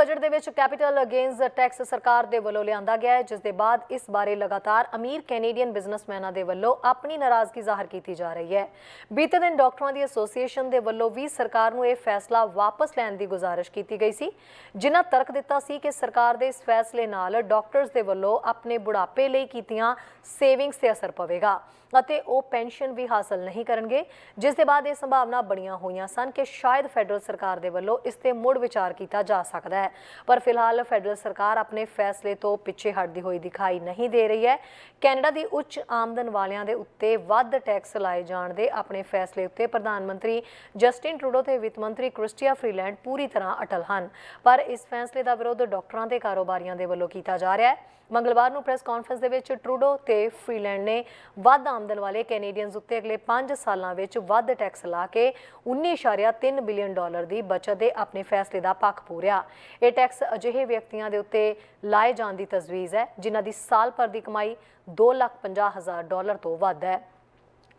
Budget ਦੇ ਵਿੱਚ capital against tax ਸਰਕਾਰ ਦੇ ਵੱਲੋਂ ਲਿਆਂਦਾ ਗਿਆ ਹੈ, ਜਿਸ ਦੇ ਬਾਅਦ ਇਸ ਬਾਰੇ ਲਗਾਤਾਰ ਅਮੀਰ ਕੈਨੇਡੀਅਨ ਬਿਜ਼ਨਸਮੈਨਾਂ ਦੇ ਵੱਲੋਂ ਆਪਣੀ ਨਾਰਾਜ਼ਗੀ ਜ਼ਾਹਰ ਕੀਤੀ ਜਾ ਰਹੀ ਹੈ। ਬੀਤੇ ਦਿਨ ਡਾਕਟਰਾਂ ਦੀ ਐਸੋਸੀਏਸ਼ਨ ਦੇ ਵੱਲੋਂ ਵੀ ਸਰਕਾਰ ਨੂੰ ਇਹ ਫੈਸਲਾ ਵਾਪਸ ਲੈਣ ਦੀ ਗੁਜ਼ਾਰਿਸ਼ ਕੀਤੀ ਗਈ ਸੀ। ਜਿਨ੍ਹਾਂ ਤਰਕ ਦਿੱਤਾ ਸੀ ਕਿ ਸਰਕਾਰ ਦੇ ਇਸ ਫੈਸਲੇ ਨਾਲ ਡਾਕਟਰਸ ਦੇ ਵੱਲੋਂ ਆਪਣੇ ਬੁਢਾਪੇ ਲਈ ਕੀਤੀਆਂ ਸੇਵਿੰਗਸ ਤੇ ਅਸਰ ਪਵੇਗਾ ਅਤੇ ਉਹ ਪੈਨਸ਼ਨ ਵੀ ਹਾਸਲ ਨਹੀਂ ਕਰਨਗੇ, ਜਿਸ ਦੇ ਬਾਅਦ ਇਹ ਸੰਭਾਵਨਾ ਬਣੀਆਂ ਹੋਈਆਂ ਸਨ ਕਿ ਸ਼ਾਇਦ ਫੈਡਰਲ ਸਰਕਾਰ ਦੇ ਵੱਲੋਂ ਇਸ ਤੇ ਮੁੜ ਵਿਚਾਰ ਕੀਤਾ ਜਾ ਸਕਦਾ ਹੈ। ਪਰ ਫਿਲਹਾਲ ਫੈਡਰਲ ਸਰਕਾਰ ਆਪਣੇ ਫੈਸਲੇ ਤੋਂ ਪਿੱਛੇ ਹਟਦੀ ਹੋਈ ਦਿਖਾਈ ਨਹੀਂ ਦੇ ਰਹੀ ਹੈ। ਕੈਨੇਡਾ ਦੀ ਉੱਚ ਆਮਦਨ ਵਾਲਿਆਂ ਦੇ ਉੱਤੇ ਵੱਧ ਟੈਕਸ ਲਾਏ ਜਾਣ ਦੇ ਆਪਣੇ ਫੈਸਲੇ ਉੱਤੇ ਪ੍ਰਧਾਨ ਮੰਤਰੀ ਜਸਟਿਨ ਟਰੂਡੋ ਤੇ ਵਿੱਤ ਮੰਤਰੀ ਕ੍ਰਿਸਟੀਆ ਫਰੀਲੈਂਡ ਪੂਰੀ ਤਰ੍ਹਾਂ ਅਟਲ ਹਨ। ਪਰ ਇਸ ਫੈਸਲੇ ਦਾ ਵਿਰੋਧ ਡਾਕਟਰਾਂ ਤੇ ਕਾਰੋਬਾਰੀਆਂ ਦੇ ਵੱਲੋਂ ਕੀਤਾ ਜਾ ਰਿਹਾ ਹੈ। ਮੰਗਲਵਾਰ ਨੂੰ ਪ੍ਰੈਸ ਕਾਨਫਰੰਸ ਦੇ ਵਿੱਚ ਟਰੂਡੋ ਤੇ ਫਰੀਲੈਂਡ ਨੇ ਵੱਧ ਆਮਦਨ ਵਾਲੇ ਕੈਨੇਡੀਅਨਸ ਉੱਤੇ ਅਗਲੇ 5 ਸਾਲਾਂ ਵਿੱਚ ਵੱਧ ਟੈਕਸ ਲਾ ਕੇ 19.3 ਬਿਲੀਅਨ ਡਾਲਰ ਦੀ ਬਚਤ ਦੇ ਆਪਣੇ ਫੈਸਲੇ ਦਾ ਪੱਖ ਪੂਰਿਆ। ਇਹ ਟੈਕਸ ਅਜਿਹੇ ਵਿਅਕਤੀਆਂ ਦੇ ਉੱਤੇ ਲਾਏ ਜਾਣ ਦੀ ਤਜਵੀਜ਼ ਹੈ ਜਿਨ੍ਹਾਂ ਦੀ ਸਾਲ ਭਰ ਦੀ ਕਮਾਈ 2,50,000 ਡਾਲਰ ਤੋਂ ਵੱਧ ਹੈ।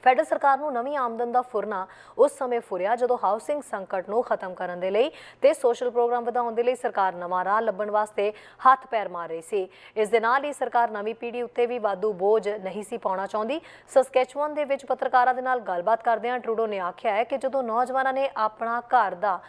ਫੈਡਰਲ ਸਰਕਾਰ ਨੂੰ ਨਵੀਂ ਆਮਦਨ ਦਾ ਫੁਰਨਾ ਉਸ ਸਮੇਂ ਫੁਰਿਆ ਜਦੋਂ ਹਾਊਸਿੰਗ ਸੰਕਟ ਨੂੰ ਖਤਮ ਕਰਨ ਦੇ ਲਈ ਤੇ ਸੋਸ਼ਲ ਪ੍ਰੋਗਰਾਮ ਵਧਾਉਣ ਦੇ ਲਈ ਸਰਕਾਰ ਨਵਾਂ ਰਾਹ ਲੱਭਣ ਵਾਸਤੇ ਹੱਥ ਪੈਰ ਮਾਰ ਰਹੀ ਸੀ। ਇਸ ਦੇ ਨਾਲ ਹੀ ਸਰਕਾਰ ਨਵੀਂ ਪੀੜ੍ਹੀ ਉੱਤੇ ਵੀ ਵਾਧੂ ਬੋਝ ਨਹੀਂ ਸੀ ਪਾਉਣਾ ਚਾਹੁੰਦੀ। ਸਸਕੈਚੁਅਨ ਦੇ ਵਿੱਚ ਪੱਤਰਕਾਰਾਂ ਦੇ ਨਾਲ ਗੱਲਬਾਤ ਕਰਦਿਆਂ ਟਰੂਡੋ ਨੇ ਆਖਿਆ ਹੈ ਕਿ ਜਦੋਂ ਨੌਜਵਾਨਾਂ ਨੇ ਆਪਣਾ ਘਰ ਦਾ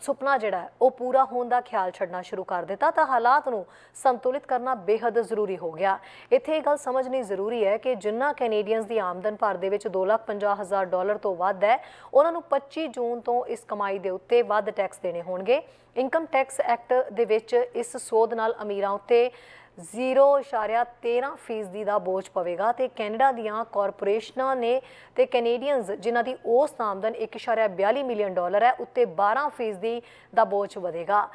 ਸੁਪਨਾ ਜਿਹੜਾ ਉਹ ਪੂਰਾ ਹੋਣ ਦਾ ਖਿਆਲ ਛੱਡਣਾ ਸ਼ੁਰੂ ਕਰ ਦਿੱਤਾ ਤਾਂ ਹਾਲਾਤ ਨੂੰ ਸੰਤੁਲਿਤ ਕਰਨਾ ਬੇहद ਜ਼ਰੂਰੀ ਹੋ ਗਿਆ। ਇੱਥੇ ਇਹ ਗੱਲ ਸਮਝਣੀ ਜ਼ਰੂਰੀ ਹੈ ਕਿ ਜਿੰਨਾ ਕੈਨੇਡੀਅਨਸ ਦੀ ਆਮਦਨ ਭਰ ਦੇ ਵਿੱਚ 2,50,000 ਡਾਲਰ ਤੋਂ ਵੱਧ ਹੈ ਉਹਨਾਂ ਨੂੰ 25 ਜੂਨ ਤੋਂ ਇਸ ਕਮਾਈ ਦੇ ਉੱਤੇ ਵੱਧ ਟੈਕਸ ਦੇਣੇ ਹੋਣਗੇ। ਇਨਕਮ ਟੈਕਸ ਐਕਟ ਦੇ ਵਿੱਚ ਇਸ ਸੋਧ ਨਾਲ ਅਮੀਰਾਂ ਉੱਤੇ 0.13 ਫੀਸਦੀ ਦਾ ਬੋਝ ਪਵੇਗਾ ਤੇ ਕੈਨੇਡਾ ਦੀਆਂ ਕਾਰਪੋਰੇਸ਼ਨਾਂ ਨੇ ਤੇ ਕੈਨੇਡੀਅਨਸ ਜਿਨ੍ਹਾਂ ਦੀ ਔਸਤ ਆਮਦਨ 1.42 ਮਿਲੀਅਨ ਡਾਲਰ ਹੈ, ਉੱਤੇ 12 ਫੀਸਦੀ ਦਾ ਬੋਝ ਵਧੇਗਾ।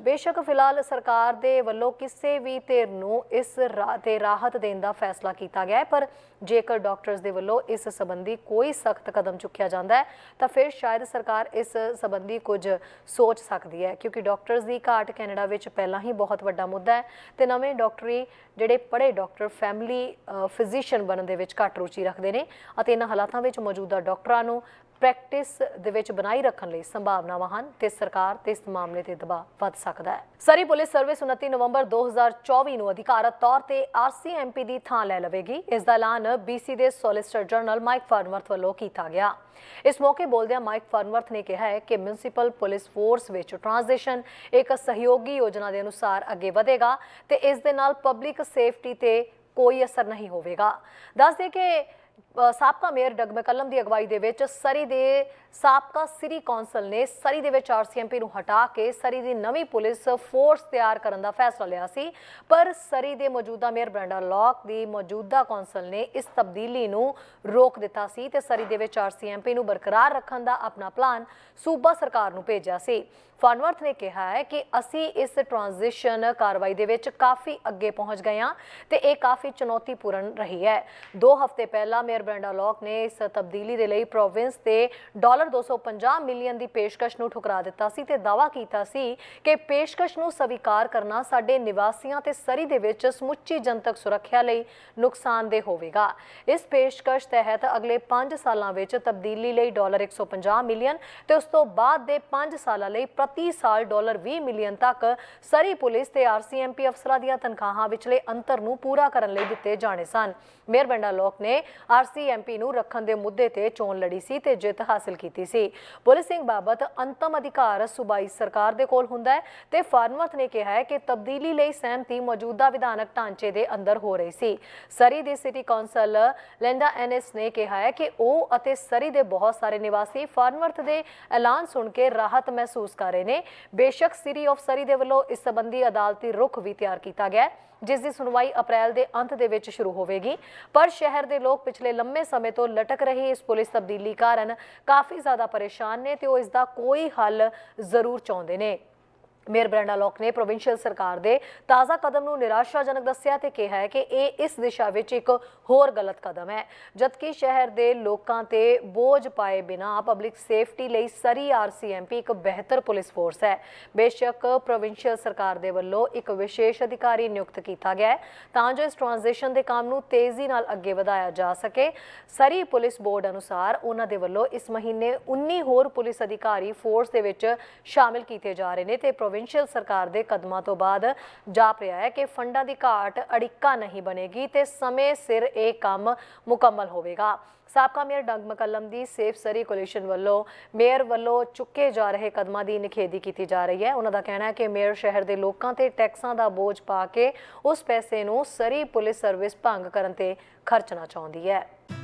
ਬੇਸ਼ੱਕ ਫਿਲਹਾਲ ਸਰਕਾਰ ਦੇ ਵੱਲੋਂ ਕਿਸੇ ਵੀ ਧਿਰ ਨੂੰ ਇਸ ਰਾਹ ਤੇ ਰਾਹਤ ਦੇਣ ਦਾ ਫੈਸਲਾ ਕੀਤਾ ਗਿਆ ਹੈ, ਪਰ ਜੇਕਰ ਡਾਕਟਰਸ ਦੇ ਵੱਲੋਂ ਇਸ ਸੰਬੰਧੀ ਕੋਈ ਸਖਤ ਕਦਮ ਚੁੱਕਿਆ ਜਾਂਦਾ ਹੈ, ਤਾਂ ਫਿਰ ਸ਼ਾਇਦ ਸਰਕਾਰ ਇਸ ਸੰਬੰਧੀ ਕੁਝ ਸੋਚ ਸਕਦੀ ਹੈ, ਕਿਉਂਕਿ ਡਾਕਟਰਸ ਦੀ ਘਾਟ ਕੈਨੇਡਾ ਵਿੱਚ ਪਹਿਲਾਂ ਹੀ ਬਹੁਤ ਵੱਡਾ ਮੁੱਦਾ ਹੈ, ਤੇ ਨਵੇਂ ਡਾਕਟਰੀ ਜਿਹੜੇ ਪੜ੍ਹੇ ਡਾਕਟਰ, ਫੈਮਿਲੀ ਫਿਜ਼ੀਸ਼ੀਅਨ ਬਣਨ ਦੇ ਵਿੱਚ ਘੱਟ ਰੁਚੀ ਰੱਖਦੇ ਨੇ ਅਤੇ ਇਹਨਾਂ ਹਾਲਾਤਾਂ ਵਿੱਚ ਮੌਜੂਦਾ ਡਾਕਟਰਾਂ ਨੂੰ ਪ੍ਰੈਕਟਿਸ ਦੇ ਵਿੱਚ ਬਣਾਈ ਰੱਖਣ ਲਈ ਸੰਭਾਵਨਾਵਾਂ ਹਨ, ਤੇ ਸਰਕਾਰ ਤੇ ਇਸ ਮਾਮਲੇ ਤੇ ਦਬਾਅ ਵੱਧ ਸਕਦਾ ਹੈ। ਸਰੀ ਪੁਲਿਸ ਸਰਵਿਸ 29 ਨਵੰਬਰ 2024 ਨੂੰ ਅਧਿਕਾਰਤ ਤੌਰ ਤੇ ਆਰਸੀਐਮਪੀ ਦੀ ਥਾਂ ਲੈ ਲਵੇਗੀ। ਇਸ ਦਾ ਐਲਾਨ ਬੀਸੀ ਦੇ ਸੋਲਿਸਿਟਰ ਜਨਰਲ ਮਾਈਕ ਫਾਰਨਵਰਥ ਵੱਲੋਂ ਕੀਤਾ ਗਿਆ। ਇਸ ਮੌਕੇ ਬੋਲਦਿਆਂ ਮਾਈਕ ਫਾਰਨਵਰਥ ਨੇ ਕਿਹਾ ਹੈ ਕਿ ਮਿਊਨਿਸਪਲ ਪੁਲਿਸ ਫੋਰਸ ਵਿੱਚ ਟ੍ਰਾਂਜੀਸ਼ਨ ਇੱਕ ਸਹਿਯੋਗੀ ਯੋਜਨਾ ਦੇ ਅਨੁਸਾਰ ਅੱਗੇ ਵਧੇਗਾ ਤੇ ਇਸ ਦੇ ਨਾਲ ਪਬਲਿਕ ਸੇਫਟੀ ਤੇ ਕੋਈ ਅਸਰ ਨਹੀਂ ਹੋਵੇਗਾ। ਦੱਸਦੇ ਕਿ ਸਾਬਕਾ ਮੇਅਰ ਡਗ ਮੈਕਲਮ ਦੀ ਅਗਵਾਈ ਦੇ ਵਿੱਚ ਸਰੀ ਦੇ ਸਾਬਕਾ ਸਿਰੀ ਕੌਂਸਲ ਨੇ ਸਰੀ ਦੇ ਵਿੱਚ ਆਰਸੀਐਮਪੀ ਨੂੰ ਹਟਾ ਕੇ ਸਰੀ ਦੀ ਨਵੀਂ ਪੁਲਿਸ ਫੋਰਸ ਤਿਆਰ ਕਰਨ ਦਾ ਫੈਸਲਾ ਲਿਆ ਸੀ। ਪਰ ਸਰੀ ਦੇ ਮੌਜੂਦਾ ਮੇਅਰ ਬ੍ਰੈਂਡਾ ਲੌਕ ਦੀ ਮੌਜੂਦਾ ਕੌਂਸਲ ਨੇ ਇਸ ਤਬਦੀਲੀ ਨੂੰ ਰੋਕ ਦਿੱਤਾ ਸੀ ਤੇ ਸਰੀ ਦੇ ਵਿੱਚ ਆਰਸੀਐਮਪੀ ਨੂੰ ਬਰਕਰਾਰ ਰੱਖਣ ਦਾ ਆਪਣਾ ਪਲਾਨ ਸੂਬਾ ਸਰਕਾਰ ਨੂੰ ਭੇਜਿਆ ਸੀ। ਫਨਵਰਥ ਨੇ ਕਿਹਾ ਹੈ ਕਿ ਅਸੀਂ ਇਸ ਟ੍ਰਾਂਜੀਸ਼ਨ ਕਾਰਵਾਈ ਦੇ ਵਿੱਚ ਕਾਫੀ ਅੱਗੇ ਪਹੁੰਚ ਗਏ ਹਾਂ ਤੇ ਇਹ ਕਾਫੀ ਚੁਣੌਤੀਪੂਰਨ ਰਹੀ ਹੈ। 2 ਹਫ਼ਤੇ ਪਹਿਲਾਂ ਮੇਅਰ ਬ੍ਰੈਂਡਾ ਲੌਕ ਨੇ ਇਸ ਤਬਦੀਲੀ ਦੇ ਲਈ ਪ੍ਰੋਵਿੰਸ ਤੇ ਡਾਲਰ 250 ਮਿਲੀਅਨ ਦੀ ਪੇਸ਼ਕਸ਼ ਨੂੰ ਠੁਕਰਾ ਦਿੱਤਾ ਸੀ ਤੇ ਦਾਅਵਾ ਕੀਤਾ ਸੀ ਕਿ ਪੇਸ਼ਕਸ਼ ਨੂੰ ਸਵੀਕਾਰ ਕਰਨਾ ਸਾਡੇ ਨਿਵਾਸੀਆਂ ਤੇ ਸਰੀ ਦੇ ਵਿੱਚ ਸਮੁੱਚੀ ਜਨਤਕ ਸੁਰੱਖਿਆ ਲਈ ਨੁਕਸਾਨਦੇਹ ਹੋਵੇਗਾ। ਇਸ ਪੇਸ਼ਕਸ਼ ਤਹਿਤ ਅਗਲੇ 5 ਸਾਲਾਂ ਵਿੱਚ ਤਬਦੀਲੀ ਲਈ ਡਾਲਰ 150 ਮਿਲੀਅਨ ਤੇ ਉਸ ਤੋਂ ਬਾਅਦ ਦੇ 5 ਸਾਲਾਂ ਲਈ ਪ੍ਰਤੀ ਸਾਲ ਡਾਲਰ 20 ਮਿਲੀਅਨ ਤੱਕ ਸਰੀ ਪੁਲਿਸ ਤੇ ਆਰਸੀਐਮਪੀ ਅਫਸਰਾਂ ਦੀਆਂ ਤਨਖਾਹਾਂ ਵਿਚਲੇ ਅੰਤਰ ਨੂੰ ਪੂਰਾ ਕਰਨ ਲਈ ਦਿੱਤੇ ਜਾਣੇ ਸਨ। ਮੇਅਰ ਬੰਡਾ ਲੋਕ ਨੇ ਆਰਸੀਐਮਪੀ ਨੂੰ ਰੱਖਣ ਦੇ ਮੁੱਦੇ ਤੇ ਚੋਣ ਲੜੀ ਸੀ ਤੇ ਜਿੱਤ ਹਾਸਲ ਕੀਤੀ ਸੀ। ਪੁਲਿਸਿੰਗ ਬਾਬਤ ਅੰਤਮ ਅਧਿਕਾਰ ਸੂਬਾਈ ਸਰਕਾਰ ਦੇ ਕੋਲ ਹੁੰਦਾ ਹੈ ਤੇ ਫਾਰਨਵਰਥ ਨੇ ਕਿਹਾ ਹੈ ਕਿ ਤਬਦੀਲੀ ਲਈ ਸਹਿਮਤੀ ਮੌਜੂਦਾ ਵਿਧਾਨਕ ਢਾਂਚੇ ਦੇ ਅੰਦਰ ਹੋ ਰਹੀ ਸੀ। ਸਰੀ ਦੀ ਸਿਟੀ ਕੌਂਸਲ ਲੈਂਡਾ ਐਨਐਸ ਨੇ ਕਿਹਾ ਹੈ ਕਿ ਉਹ ਅਤੇ ਸਰੀ ਦੇ ਬਹੁਤ ਸਾਰੇ ਨਿਵਾਸੀ ਫਾਰਨਵਰਥ ਦੇ ਐਲਾਨ ਸੁਣ ਕੇ ਰਾਹਤ ਮਹਿਸੂਸ ਕਰ ਰਹੇ ਨੇ। ਬੇਸ਼ੱਕ ਸਿਟੀ ਆਫ ਸਰੀ ਦੇ ਵੱਲੋਂ ਇਸ ਸੰਬੰਧੀ ਅਦਾਲਤੀ ਰੁਖ ਵੀ ਤਿਆਰ ਕੀਤਾ ਗਿਆ ਹੈ। ਜਿਸ ਦੀ ਸੁਣਵਾਈ ਅਪ੍ਰੈਲ ਦੇ ਅੰਤ ਦੇ ਵਿੱਚ ਸ਼ੁਰੂ ਹੋਵੇਗੀ। ਪਰ ਸ਼ਹਿਰ ਦੇ ਲੋਕ ਪਿਛਲੇ ਲੰਮੇ ਸਮੇਂ ਤੋਂ ਲਟਕ ਰਹੀ ਇਸ ਪੁਲਿਸ ਤਬਦੀਲੀ ਕਾਰਨ ਕਾਫੀ ਜ਼ਿਆਦਾ ਪਰੇਸ਼ਾਨ ਨੇ ਤੇ ਉਹ ਇਸ ਦਾ ਕੋਈ ਹੱਲ ਜ਼ਰੂਰ ਚਾਹੁੰਦੇ ਨੇ। ਮੇਅਰ ਬ੍ਰੈਂਡਾ ਲੋਕ ਨੇ ਪ੍ਰੋਵਿੰਸ਼ੀਅਲ ਸਰਕਾਰ ਦੇ ਤਾਜ਼ਾ ਕਦਮ ਨੂੰ ਨਿਰਾਸ਼ਾਜਨਕ ਦੱਸਿਆ ਤੇ ਕਿਹਾ ਹੈ ਕਿ ਇਹ ਇਸ ਦਿਸ਼ਾ ਵਿੱਚ ਇੱਕ ਹੋਰ ਗਲਤ ਕਦਮ ਹੈ। ਜਦਕਿ ਸ਼ਹਿਰ ਦੇ ਲੋਕਾਂ ਤੇ ਬੋਝ ਪਾਏ ਬਿਨਾ ਪਬਲਿਕ ਸੇਫਟੀ ਲਈ ਸਰੀ ਆਰਸੀਐਮਪੀ ਇੱਕ ਬਿਹਤਰ ਪੁਲਿਸ ਫੋਰਸ ਹੈ। ਬੇਸ਼ੱਕ ਪ੍ਰੋਵਿੰਸ਼ੀਅਲ ਸਰਕਾਰ ਦੇ ਵੱਲੋਂ ਇੱਕ ਵਿਸ਼ੇਸ਼ ਅਧਿਕਾਰੀ ਨਿਯੁਕਤ ਕੀਤਾ ਗਿਆ ਹੈ, ਤਾਂ ਜੋ ਇਸ ਟ੍ਰਾਂਜੀਸ਼ਨ ਦੇ ਕੰਮ ਨੂੰ ਤੇਜ਼ੀ ਨਾਲ ਅੱਗੇ ਵਧਾਇਆ ਜਾ ਸਕੇ। ਸਰੀ ਪੁਲਿਸ ਬੋਰਡ ਅਨੁਸਾਰ ਉਹਨਾਂ ਦੇ ਵੱਲੋਂ ਇਸ ਮਹੀਨੇ 19 ਹੋਰ ਪੁਲਿਸ ਅਧਿਕਾਰੀ ਫੋਰਸ ਦੇ ਵਿੱਚ ਸ਼ਾਮਿਲ ਕੀਤੇ ਜਾ ਰਹੇ ਨੇ ਤੇ ਪ੍ਰੋਵਿੰਸ਼ੀਅਲ ਪ੍ਰੋਵਿੰਸ਼ੀਅਲ ਸਰਕਾਰ ਦੇ ਕਦਮਾਂ ਤੋਂ ਬਾਅਦ ਜਾਪ ਰਿਹਾ ਹੈ ਕਿ ਫੰਡਾਂ ਦੀ ਘਾਟ ਅੜਿੱਕਾ ਨਹੀਂ ਬਣੇਗੀ ਤੇ ਸਮੇਂ ਸਿਰ ਇਹ ਕੰਮ ਮੁਕੰਮਲ ਹੋਵੇਗਾ। ਸਾਬਕਾ ਮੇਅਰ ਡੰਗ ਮਕੱਲਮ ਦੀ ਸੇਫ ਸਰੀ ਕੋਲੀਸ਼ਨ ਵੱਲੋਂ ਮੇਅਰ ਵੱਲੋਂ ਚੁੱਕੇ ਜਾ ਰਹੇ ਕਦਮਾਂ ਦੀ ਨਿਖੇਧੀ ਕੀਤੀ ਜਾ ਰਹੀ ਹੈ। ਉਹਨਾਂ ਦਾ ਕਹਿਣਾ ਹੈ ਕਿ ਮੇਅਰ ਸ਼ਹਿਰ ਦੇ ਲੋਕਾਂ ਤੇ ਟੈਕਸਾਂ ਦਾ ਬੋਝ ਪਾ ਕੇ ਉਸ ਪੈਸੇ ਨੂੰ ਸਰੀ ਪੁਲਿਸ ਸਰਵਿਸ ਭੰਗ ਕਰਨ ਤੇ ਖਰਚਣਾ ਚਾਹੁੰਦੀ ਹੈ।